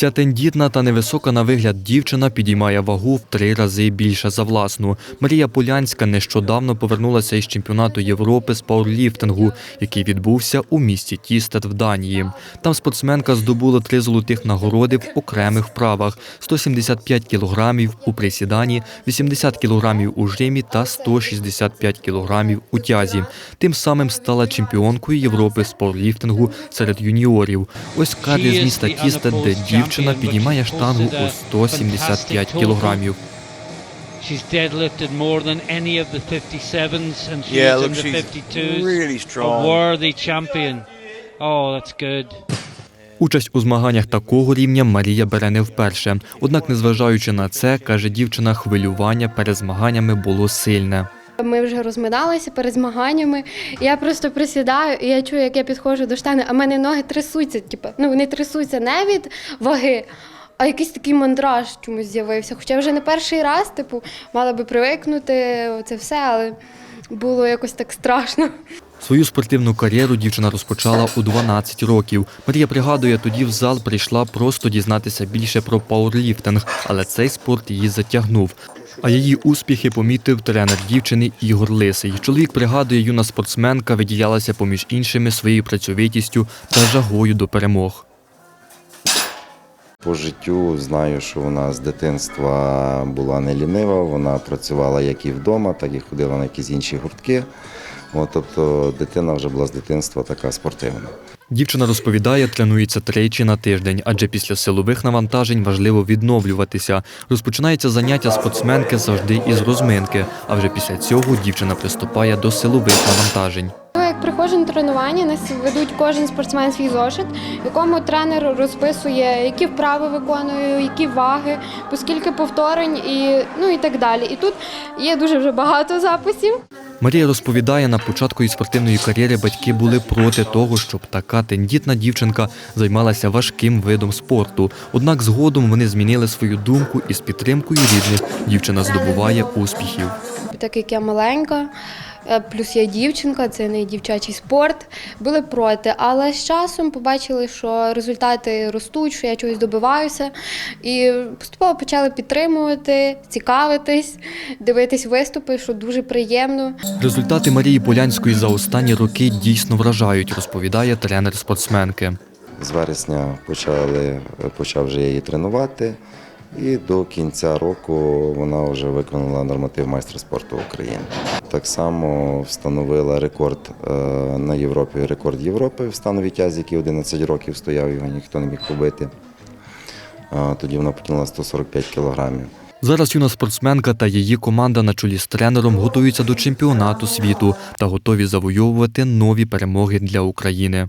Ця тендітна та невисока на вигляд дівчина підіймає вагу в три рази більше за власну. Марія Полянська нещодавно повернулася із чемпіонату Європи з пауерліфтингу, який відбувся у місті Тістет в Данії. Там спортсменка здобула три золотих нагороди в окремих вправах: 175 кілограмів у присіданні, 80 кілограмів у жримі та 165 кілограмів у тязі. Тим самим стала чемпіонкою Європи з пауерліфтингу серед юніорів. Ось кадри з міста Тістет, де дівчина підіймає штангу у 175 кілограмів. She's deadlifted more than any of the 57s and she's Yeah, in the she's 52s. really A worthy champion. Oh, that's good. Участь у змаганнях такого рівня Марія бере не вперше. Однак, незважаючи на це, каже дівчина, хвилювання перед змаганнями було сильне. Ми вже розминалися перед змаганнями. Я просто присідаю, і я чую, як я підходжу до штани, а в мене ноги трясуться. Типу, ну вони трясуться не від ваги, а якийсь такий мандраж чомусь з'явився. Хоча вже не перший раз, типу, мала би привикнути це все, але було якось так страшно. Свою спортивну кар'єру дівчина розпочала у 12 років. Марія пригадує, тоді в зал прийшла просто дізнатися більше про пауерліфтинг, але цей спорт її затягнув. А її успіхи помітив тренер дівчини Ігор Лисий. Чоловік пригадує, юна спортсменка виділялася поміж іншими своєю працьовитістю та жагою до перемог. По життю знаю, що вона з дитинства була не лінива, вона працювала як і вдома, так і ходила на якісь інші гуртки. От, тобто дитина вже була з дитинства така спортивна. Дівчина розповідає, тренується тричі на тиждень, адже після силових навантажень важливо відновлюватися. Розпочинається заняття спортсменки завжди із розминки, а вже після цього дівчина приступає до силових навантажень. Ну, Як приходжу на тренування, нас ведуть кожен спортсмен свій зошит, в якому тренер розписує, які вправи виконую, які ваги, по скільки повторень і, ну, і так далі. І тут є дуже вже багато записів. Марія розповідає, на початку її спортивної кар'єри батьки були проти того, щоб така тендітна дівчинка займалася важким видом спорту. Однак згодом вони змінили свою думку і з підтримкою рідних дівчина здобуває успіхів. Так як я маленька, е, плюс я дівчинка, це не дівчачий спорт, були проти. Але з часом побачили, що результати ростуть, що я чогось добиваюся. І поступово почали підтримувати, цікавитись, дивитись виступи, що дуже приємно. Результати Марії Полянської за останні роки дійсно вражають, розповідає тренер спортсменки. З вересня почали, почав вже її тренувати, і до кінця року вона вже виконала норматив майстра спорту України. Так само встановила рекорд е, на Європі, рекорд Європи в становій тязі, який 11 років стояв, його ніхто не міг побити. Тоді вона потягнула 145 кілограмів. Зараз юна спортсменка та її команда на чолі з тренером готуються до чемпіонату світу та готові завойовувати нові перемоги для України.